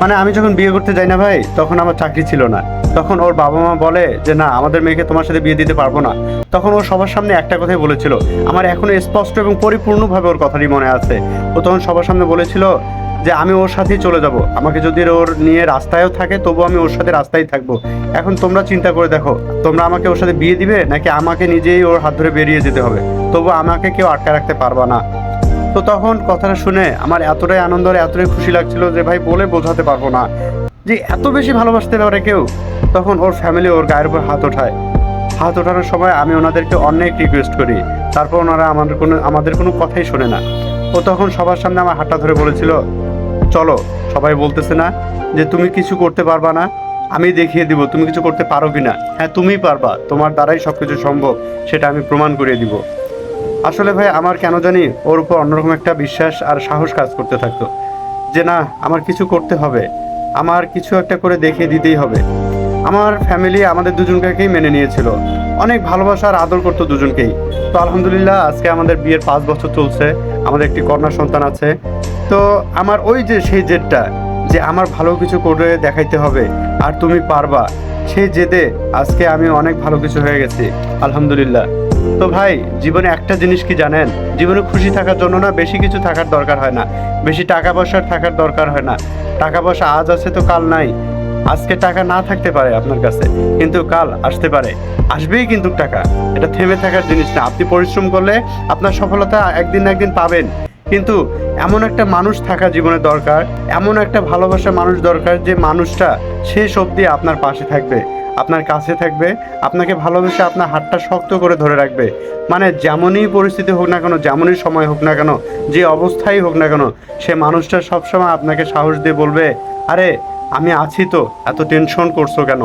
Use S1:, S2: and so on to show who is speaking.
S1: মানে আমি যখন বিয়ে করতে যাই না ভাই, তখন আমার চাকরি ছিল না। তখন ওর বাবা মা বলে যে, না, আমাদের মেয়েকে তোমার সাথে বিয়ে দিতে পারব না। তখন ও সবার সামনে একটা কথাই বলেছিল। আমার এখনও স্পষ্ট এবং পরিপূর্ণভাবে ওর কথাটি মনে আছে। ও তখন সবার সামনে বলেছিল যে, আমি ওর সাথেই চলে যাব। আমাকে যদি ওর নিয়ে রাস্তায়ও থাকে, তবু আমি ওর সাথে রাস্তায় থাকব। এখন তোমরা চিন্তা করে দেখো, তোমরা আমাকে ওর সাথে বিয়ে দিবে, নাকি আমাকে নিজেই ওর হাত ধরে বেরিয়ে যেতে হবে? তবু আমাকে কেউ আটকে রাখতে পারবা না। তো তখন কথাটা শুনে আমার এতটাই আনন্দ আর এতটাই খুশি লাগছিল যে ভাই বলে বোঝাতে পারব না। যে এত বেশি ভালোবাসতে পারে কেউ, তখন ওর ফ্যামিলি ওর গায়ের উপর হাত ওঠায়। হাত ওঠানোর সময় আমি ওনাদেরকে অনেক রিকোয়েস্ট করি। তারপর ওনারা আমাদের কোনো আমাদের কোনো কথাই শোনে না। ও তখন সবার সামনে আমার হাতটা ধরে বলেছিল, চলো, সবাই বলতেছে না যে তুমি কিছু করতে পারবা না। আমি দেখিয়ে দিব তুমি কিছু করতে পারো কি না হ্যাঁ তুমিই পারবা। তোমার দ্বারাই সব কিছু সম্ভব, সেটা আমি প্রমাণ করিয়ে দিব। আসলে ভাই, আমার কেন জানি ওর উপর অন্যরকম একটা বিশ্বাস আর সাহস কাজ করতে থাকতো। যে না, আমার কিছু করতে হবে। আমার কিছু একটা করে দেখিয়ে দিতেই হবে। আমার ফ্যামিলি আমাদের দুজনকেই মেনে নিয়েছিল। অনেক ভালোবাসা আর আদর করতো দুজনকেই। তো আলহামদুলিল্লাহ, আজকে আমাদের বিয়ের পাঁচ বছর চলছে। আমাদের একটি কন্যা সন্তান আছে। তো আমার ওই যে সেই জেদটা, যে আমার ভালো কিছু করে দেখাইতে হবে, আর তুমি পারবা। সেই জেদে আজকে আমি অনেক ভালো কিছু হয়ে গেছি, আলহামদুলিল্লাহ। তো ভাই, জীবনে একটা জিনিস কি জানেন? জীবনে খুশি থাকার জন্য না বেশি কিছু থাকার দরকার হয় না। বেশি টাকা পয়সার থাকার দরকার হয় না। টাকা পয়সা আজ আছে তো কাল নাই। আজকে টাকা না থাকতে পারে আপনার কাছে, কিন্তু কাল আসতে পারে। আসবেই কিন্তু টাকা। এটা থেমে থাকার জিনিস না। আপনি পরিশ্রম করলে আপনার সফলতা একদিন না একদিন পাবেন। কিন্তু এমন একটা মানুষ থাকা জীবনে দরকার, এমন একটা ভালোবাসা মানুষ দরকার যে মানুষটা শেষ অবধি আপনার পাশে থাকবে, আপনার কাছে থাকবে, আপনাকে ভালোবেসে আপনার হাতটা শক্ত করে ধরে রাখবে। মানে যেমনই পরিস্থিতি হোক না কেন, যেমনই সময় হোক না কেন, যে অবস্থাই হোক না কেন, সে মানুষটা সবসময় আপনাকে সাহস দিয়ে বলবে, আরে, আমি আছি তো, এত টেনশন করছ কেন?